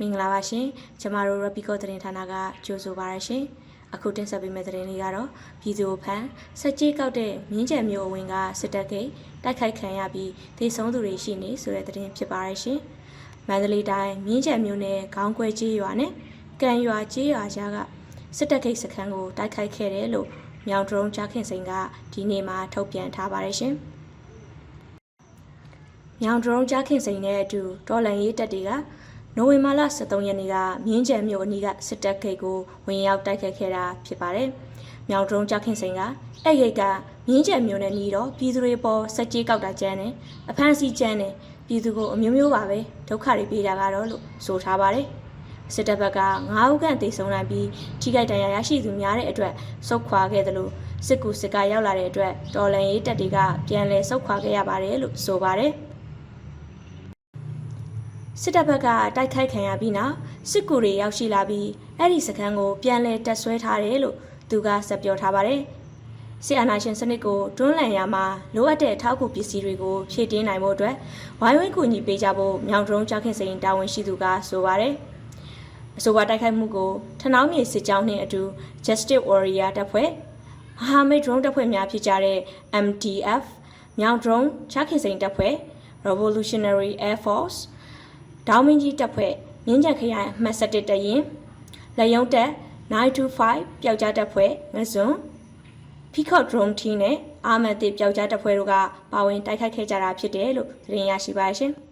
မင်္ဂလာပါရှင်ကျမတို့ Rapico သတင်းဌာနကကြိုဆိုပါရရှင်အခုတင်ဆက်ပေးမယ့်သတင်းလေးကတော့ပြည်သူဖန်စက်ကြီးကောက်တဲ့မြင်းကြံမျိုးအဝင်ကစစ်တပ်ကိတိုက်ခိုက်ခံရပြီးဒေဆုံးသူတွေရှိနေဆိုတဲ့သတင်းဖြစ်ပါရရှင်မန္တလေးတိုင်းမြင်းကြံမျိုးနဲ့ခေါင်းခွဲကြီးရွာနဲ့ကံရွာကြီးရွာကြားကစစ်တပ်ကိစခန်းကိုတိုက်ခိုက်ခဲ့တယ်လို့မြောင်ဒရုံကြားခင်စိန်ကဒီနေ့မှထုတ်ပြန်ထားပါရရှင်မြောင်ဒရုံကြားခင်စိန်နဲ့အတူတော်လန်ရေးတပ်တွေက နိုဝင်ဘာလ23ရက်နေ့ကမြင်းကြံမြို့အနီးကစစ်တပ်ဂိတ်ကိုဝင်ရောက်တိုက်ခတ်ခဲ့တာဖြစ်ပါတယ်။မြောင်တုံးကြခင်စိန်ကအဲ့ဂိတ်ကမြင်းကြံမြို့နဲ့နီးတော့ပြည်သူတွေပေါ်စက်ကြီးကောက်တာကျန်းတယ်။အဖမ်းဆီးကျန်းတယ်။ပြည်သူကိုအမျိုးမျိုးပါပဲဒုက္ခတွေပေးတာကတော့လို့ဆိုထားပါတယ်။စစ်တပ်ဘက်က9ဦးခန့်တေဆုံးလိုက်ပြီးထိခိုက်ဒဏ်ရာရရှိသူများတဲ့အတွက်စုခွာခဲ့တယ်လို့စစ်ကူစစ်ကရောက်လာတဲ့အတွက်တော်လန်ရေးတပ်တွေကပြန်လည်စုခွာခဲ့ရပါတယ်လို့ဆိုပါတယ်။ စစ်တပ်ဘက်ကတိုက်ခိုက်ခံရပြီးနောက်စစ်ကူတွေရောက်ရှိလာပြီးအဲ့ဒီစခန်းကိုပြန်လည်တက်ဆွဲထားတယ်လို့သူကဆက်ပြောထားပါတယ်။စစ်အာဏာရှင်စနစ်ကိုတွန်းလှန်ရမှာလိုအပ်တဲ့အထောက်အကူပစ္စည်းတွေကိုဖြည့်တင်းနိုင်ဖို့အတွက်ဝိုင်းဝန်းကူညီပေးကြဖို့မြောင်ဒရုံးကြောက်ခင်စိန်တာဝန်ရှိသူကဆိုပါတယ်။အဆိုပါတိုက်ခိုက်မှုကိုထနောင်းမြေစစ်ကြောင်းနှင့်အတူ Justice Warrior တပ်ဖွဲ့မဟာမိတ်ဒရုန်းတပ်ဖွဲ့များဖြစ်ကြတဲ့ MDF မြောင်ဒရုန်းချခင်စိန်တပ်ဖွဲ့ Revolutionary Air Force ဒေါင်းမင်းကြီးတပ်ဖွဲ့မြင်းကြံခရိုင်မှတ်17တရင်လက်ယုံတက်925ပျောက်ကြားတပ်ဖွဲ့ငစွန်းဖီကော့ဒရုန်းထီနဲ့အာမတ်တစ်ပျောက်ကြားတပ်ဖွဲ့တို့ကပါဝင်တိုက်ခိုက်ခဲ့ကြတာဖြစ်တယ်လို့သတင်းရရှိပါရှင်။